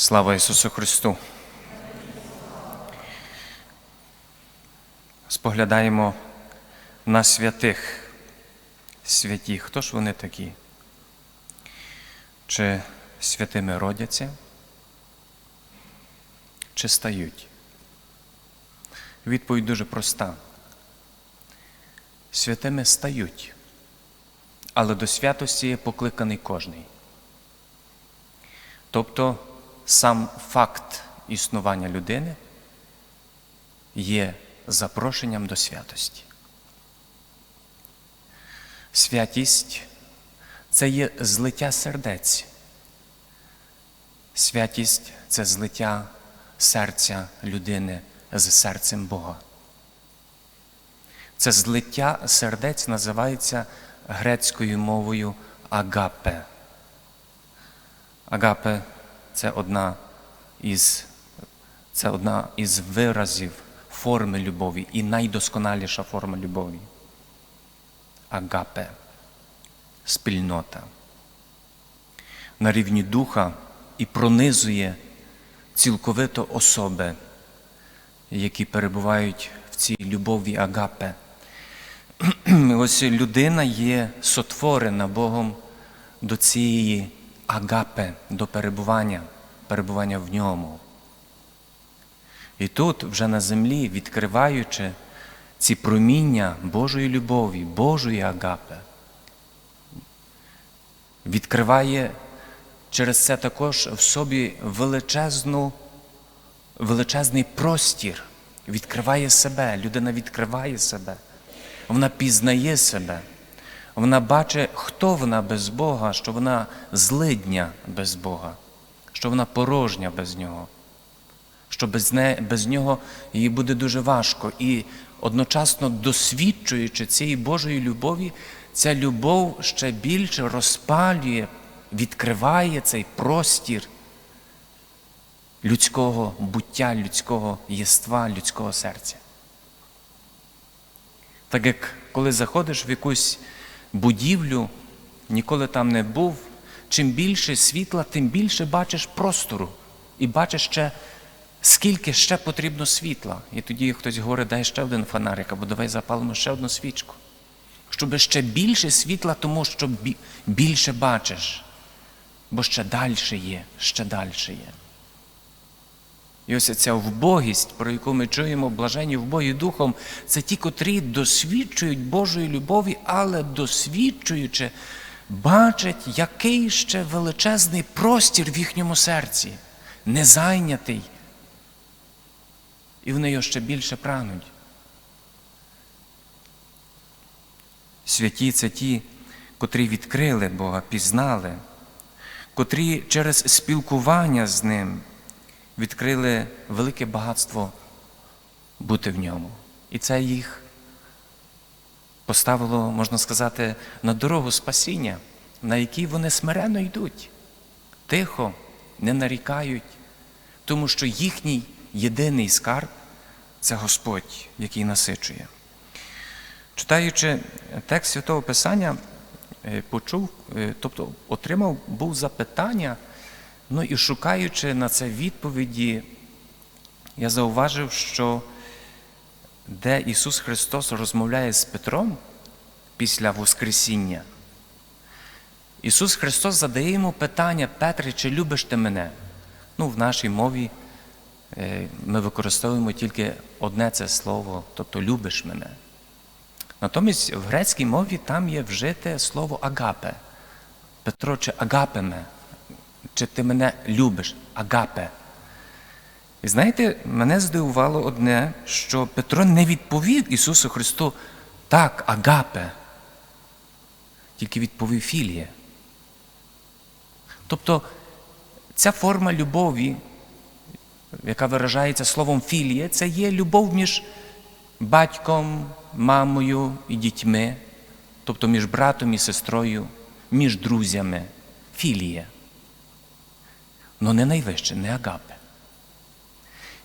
Слава Ісусу Христу! Споглядаємо на святих. Святі, хто ж вони такі? Чи святими родяться, чи стають? Відповідь дуже проста. Святими стають, але до святості є покликаний кожний. Тобто сам факт існування людини є запрошенням до святості. Святість це є злиття сердець. Святість це злиття серця людини з серцем Бога. Це злиття сердець називається грецькою мовою агапе. Агапе це одна із, це одна із виразів форми любові і найдосконаліша форма любові. Агапе спільнота. На рівні духа і пронизує цілковито особи, які перебувають в цій любові агапе. Ось людина є сотворена Богом до цієї агапе, до перебування, перебування в ньому. І тут, вже на землі, відкриваючи ці проміння Божої любові, Божої агапи, відкриває через це також в собі величезну, величезний простір, відкриває себе, людина відкриває себе, вона пізнає себе, вона бачить, хто вона без Бога, що вона злидня без Бога, що вона порожня без Нього, що без, не, без Нього їй буде дуже важко. І одночасно досвідчуючи цієї Божої любові, ця любов ще більше розпалює, відкриває цей простір людського буття, людського єства, людського серця. Так як коли заходиш в якусь будівлю, ніколи там не був, чим більше світла, тим більше бачиш простору і бачиш ще, скільки ще потрібно світла. І тоді хтось говорить, дай ще один фонарик, або давай запалимо ще одну свічку. Щоб ще більше світла, тому що більше бачиш, бо ще далі є, ще далі є. І ось ця вбогість, про яку ми чуємо, блажені вбогі духом, це ті, котрі досвідчують Божої любові, але досвідчуючи, бачать, який ще величезний простір в їхньому серці, незайнятий. І вони його ще більше прагнуть. Святі це ті, котрі відкрили Бога, пізнали, котрі через спілкування з Ним відкрили велике багатство бути в ньому. І це їх поставило, можна сказати, на дорогу спасіння, на якій вони смиренно йдуть, тихо, не нарікають, тому що їхній єдиний скарб це Господь, який насичує. Читаючи текст Святого Писання, почув, тобто отримав був запитання. Ну і шукаючи на це відповіді, я зауважив, що де Ісус Христос розмовляє з Петром після Воскресіння, Ісус Христос задає йому питання, Петре, чи любиш ти мене? Ну, в нашій мові ми використовуємо тільки одне це слово, тобто любиш мене. Натомість в грецькій мові там є вжите слово агапе. Петро, чи агапеме чи ти мене любиш, агапе. І знаєте, мене здивувало одне, що Петро не відповів Ісусу Христу так, агапе, тільки відповів Філія. Тобто ця форма любові, яка виражається словом філія, це є любов між батьком, мамою і дітьми, тобто між братом і сестрою, між друзями. Філія. Но не найвище, не агапе.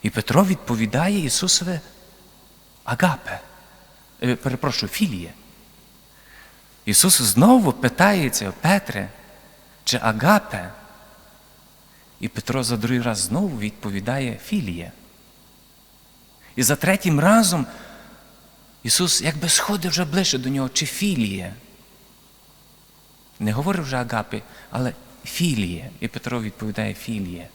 І Петро відповідає Ісусове агапе, перепрошую, філіє. Ісус знову питається, Петре, чи агапе? І Петро за другий раз знову відповідає Філія. І за третім разом Ісус якби сходить вже ближче до нього, чи Філія. Не говорив вже Агапи, але Філія. І Петро відповідає Філія.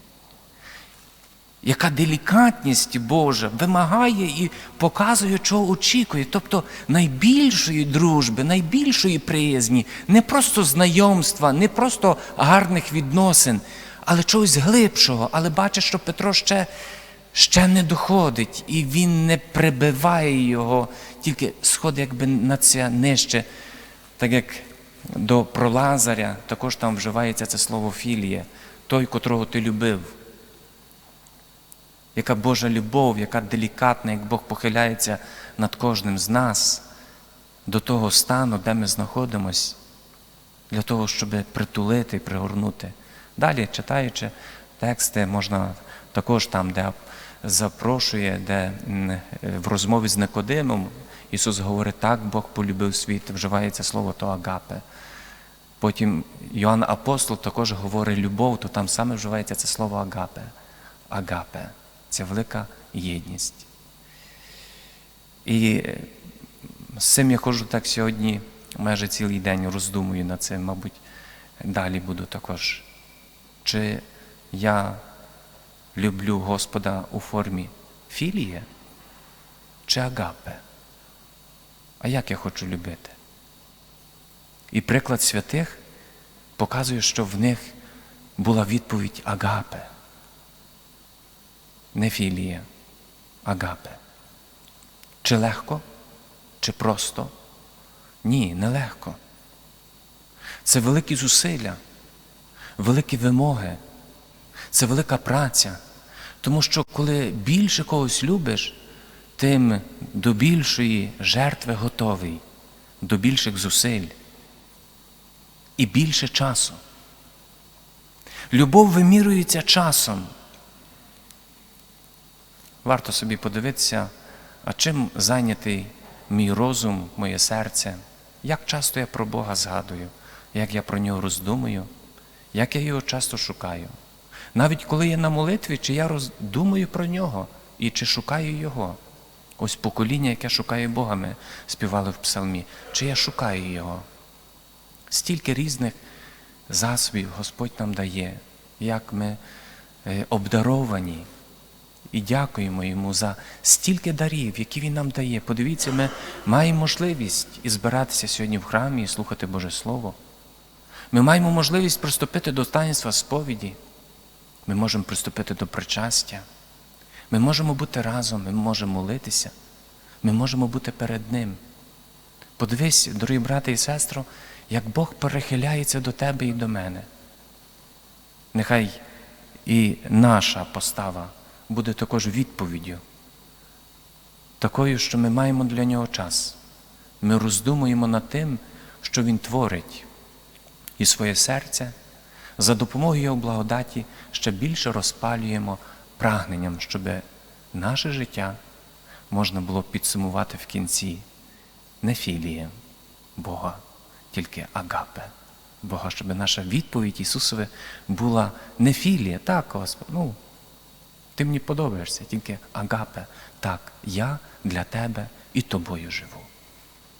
Яка делікатність Божа вимагає і показує, чого очікує. Тобто найбільшої дружби, найбільшої приязні, не просто знайомства, не просто гарних відносин, але чогось глибшого. Але бачить, що Петро ще, ще не доходить, і він не прибиває його, тільки сходить якби на це нижче, так як до про Лазаря також там вживається це слово філія, той, котрого ти любив яка Божа любов, яка делікатна, як Бог похиляється над кожним з нас до того стану, де ми знаходимось, для того, щоб притулити і пригорнути. Далі, читаючи тексти, можна також там, де запрошує, де в розмові з Никодимом Ісус говорить, так Бог полюбив світ, вживається слово то агапе. Потім Йоанн Апостол також говорить любов, то там саме вживається це слово агапе. Агапе. Це велика єдність. І е, з цим я ходжу так сьогодні, майже цілий день роздумую над цим, мабуть, далі буду також. Чи я люблю Господа у формі філія чи агапе? А як я хочу любити? І приклад святих показує, що в них була відповідь агапе не філія, агапе. Чи легко, чи просто? Ні, не легко. Це великі зусилля, великі вимоги, це велика праця. Тому що коли більше когось любиш, тим до більшої жертви готовий, до більших зусиль і більше часу. Любов вимірюється часом. Варто собі подивитися, а чим зайнятий мій розум, моє серце, як часто я про Бога згадую, як я про нього роздумую, як я його часто шукаю. Навіть коли я на молитві, чи я роздумую про нього і чи шукаю Його. Ось покоління, яке шукає Бога, ми співали в псалмі, чи я шукаю Його. Стільки різних засобів Господь нам дає, як ми е, обдаровані. І дякуємо йому за стільки дарів, які він нам дає. Подивіться, ми маємо можливість і збиратися сьогодні в храмі і слухати Боже Слово. Ми маємо можливість приступити до таїнства сповіді. Ми можемо приступити до причастя. Ми можемо бути разом, ми можемо молитися, ми можемо бути перед Ним. Подивись, дорогі брати і сестри, як Бог перехиляється до тебе і до мене. Нехай і наша постава буде також відповіддю, такою, що ми маємо для нього час. Ми роздумуємо над тим, що Він творить, і своє серце за допомогою Його благодаті ще більше розпалюємо прагненням, щоб наше життя можна було підсумувати в кінці не філієм Бога, тільки агапе. Бога, щоб наша відповідь Ісусове була не філія, так, Господь, ну, ти мені подобаєшся, тільки агапе, так, я для тебе і тобою живу.